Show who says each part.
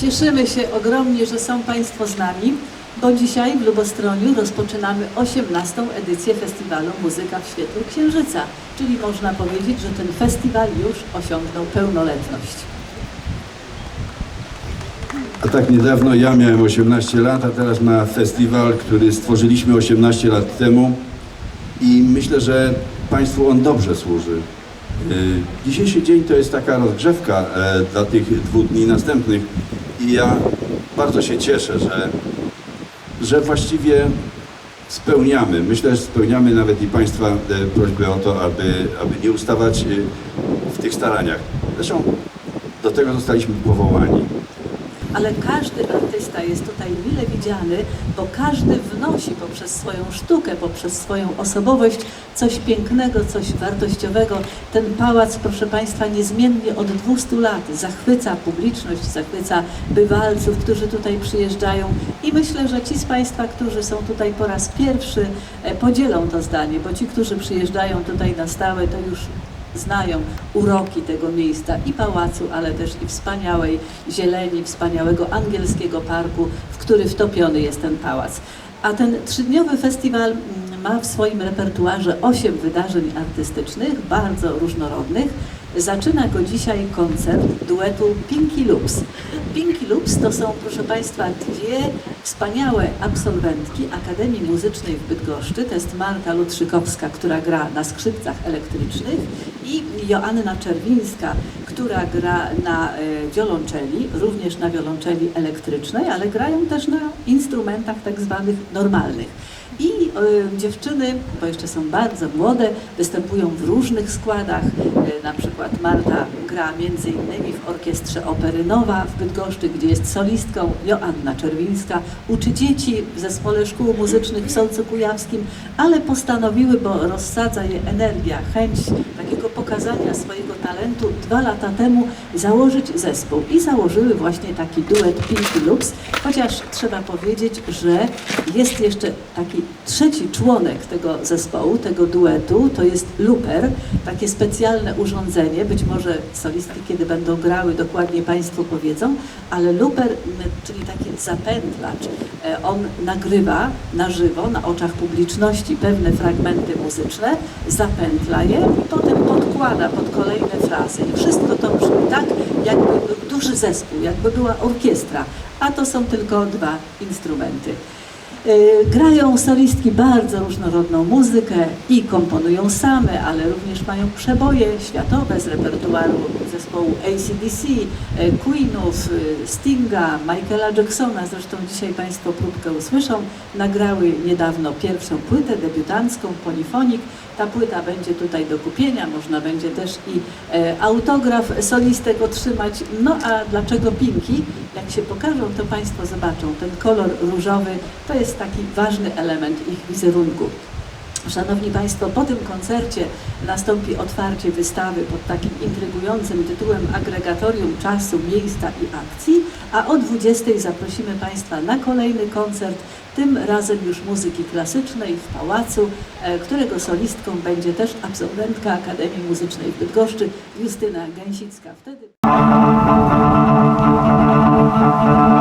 Speaker 1: Cieszymy się ogromnie, że są Państwo z nami, bo dzisiaj w Lubostroniu rozpoczynamy 18. edycję festiwalu Muzyka w świetle Księżyca, czyli można powiedzieć, że ten festiwal już osiągnął pełnoletność.
Speaker 2: A tak niedawno ja miałem 18 lat, a teraz ma festiwal, który stworzyliśmy 18 lat temu i myślę, że Państwu on dobrze służy. Yy, Dzisiejszy dzień to jest taka rozgrzewka e, dla tych dwóch dni następnych i ja bardzo się cieszę, że, że właściwie spełniamy, myślę, że spełniamy nawet i Państwa e, prośbę o to, aby, aby nie ustawać e, w tych staraniach. Zresztą do tego zostaliśmy powołani.
Speaker 1: Ale każdy artysta jest tutaj mile widziany, bo każdy wnosi poprzez swoją sztukę, poprzez swoją osobowość coś pięknego, coś wartościowego. Ten pałac, proszę Państwa, niezmiennie od 200 lat zachwyca publiczność, zachwyca bywalców, którzy tutaj przyjeżdżają i myślę, że ci z Państwa, którzy są tutaj po raz pierwszy, e, podzielą to zdanie, bo ci, którzy przyjeżdżają tutaj na stałe, to już znają uroki tego miejsca i pałacu, ale też i wspaniałej zieleni, wspaniałego angielskiego parku, w który wtopiony jest ten pałac. A ten trzydniowy festiwal mm, ma w swoim repertuarze osiem wydarzeń artystycznych, bardzo różnorodnych. Zaczyna go dzisiaj koncert duetu Pinky Loops. Pinky Loops to są, proszę Państwa, dwie wspaniałe absolwentki Akademii Muzycznej w Bydgoszczy. To jest Marta Lutrzykowska, która gra na skrzypcach elektrycznych i Joanna Czerwińska, która gra na e, wiolonczeli, również na wiolonczeli elektrycznej, ale grają też na instrumentach tak zwanych normalnych. I e, dziewczyny, bo jeszcze są bardzo młode, występują w różnych składach. Na przykład Marta gra między innymi w Orkiestrze Opery Nowa w Bydgoszczy, gdzie jest solistką. Joanna Czerwińska uczy dzieci w Zespole Szkół Muzycznych w Solcu Kujawskim, ale postanowiły, bo rozsadza je energia, chęć takiego pokazania swojego talentu dwa lata temu założyć zespół. I założyły właśnie taki duet Pinky Loops, chociaż trzeba powiedzieć, że jest jeszcze taki trzeci członek tego zespołu, tego duetu, to jest looper, takie specjalne urządzenie, być może solistki, kiedy będą grały, dokładnie Państwu powiedzą, ale looper, m, czyli taki zapętlacz, e, on nagrywa na żywo, na oczach publiczności pewne fragmenty muzyczne, zapętla je i potem pod kolejne frazy. I wszystko to brzmi tak, jakby był duży zespół, jakby była orkiestra, a to są tylko dwa instrumenty. E, Grają solistki bardzo różnorodną muzykę i komponują same, ale również mają przeboje światowe z repertuaru zespołu ACDC, e, Queenów, e, Stinga, Michaela Jacksona. Zresztą dzisiaj Państwo próbkę usłyszą. Nagrały niedawno pierwszą płytę debiutancką Polifonik. Ta płyta będzie tutaj do kupienia, można będzie też i autograf solistek otrzymać. No a dlaczego Pinki? Jak się pokażą, to Państwo zobaczą. Ten kolor różowy to jest taki ważny element ich wizerunku. Szanowni Państwo, po tym koncercie nastąpi otwarcie wystawy pod takim intrygującym tytułem Agregatorium czasu, miejsca i akcji, a o 20 zaprosimy Państwa na kolejny koncert, tym razem już muzyki klasycznej w Pałacu, e, którego solistką będzie też absolwentka Akademii Muzycznej w Bydgoszczy, Justyna Gęsicka. Wtedy... Thank you.